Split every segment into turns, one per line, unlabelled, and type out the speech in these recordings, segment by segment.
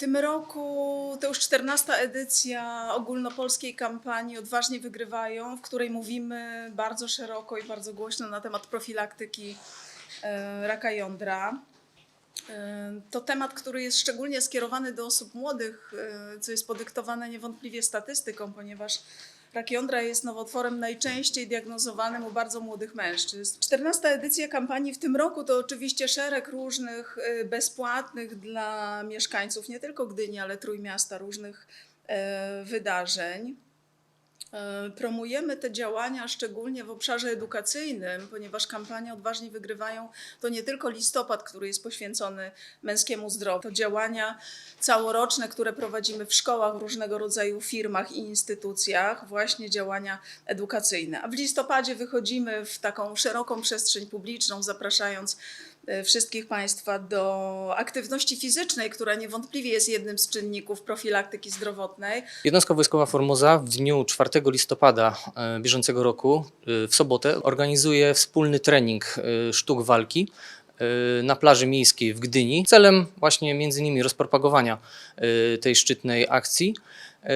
tym roku to już 14 edycja ogólnopolskiej kampanii Odważnie Wygrywają, w której mówimy bardzo szeroko i bardzo głośno na temat profilaktyki e, raka jądra. E, To temat, który jest szczególnie skierowany do osób młodych, e, co jest podyktowane niewątpliwie statystyką, ponieważ rak jądra jest nowotworem najczęściej diagnozowanym u bardzo młodych mężczyzn. 14 edycja kampanii w tym roku to oczywiście szereg różnych e, bezpłatnych dla mieszkańców nie tylko Gdyni, ale Trójmiasta różnych e, wydarzeń. E, Promujemy te działania szczególnie w obszarze edukacyjnym, ponieważ kampania Odważnie Wygrywają to nie tylko listopad, który jest poświęcony męskiemu zdrowiu. To działania całoroczne, które prowadzimy w szkołach, w różnego rodzaju firmach i instytucjach, właśnie działania edukacyjne. A w listopadzie wychodzimy w taką szeroką przestrzeń publiczną, zapraszając wszystkich Państwa do aktywności fizycznej, która niewątpliwie jest jednym z czynników profilaktyki zdrowotnej.
Jednostka Wojskowa Formoza w dniu 4 listopada e, bieżącego roku, e, w sobotę, organizuje wspólny trening e, sztuk walki e, na plaży miejskiej w Gdyni celem właśnie między innymi rozpropagowania e, tej szczytnej akcji e,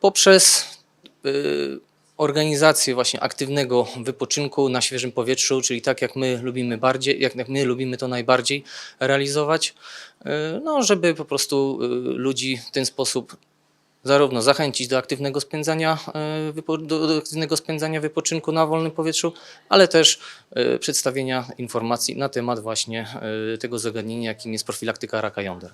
poprzez e, organizację właśnie aktywnego wypoczynku na świeżym powietrzu, czyli tak jak my lubimy bardziej, jak my lubimy to najbardziej realizować, e, no żeby po prostu e, ludzi w ten sposób zarówno zachęcić do aktywnego spędzania, wypo- do, aktywnego spędzania wypoczynku na wolnym powietrzu, ale też przedstawienia informacji na temat właśnie tego zagadnienia, jakim jest profilaktyka raka jąder.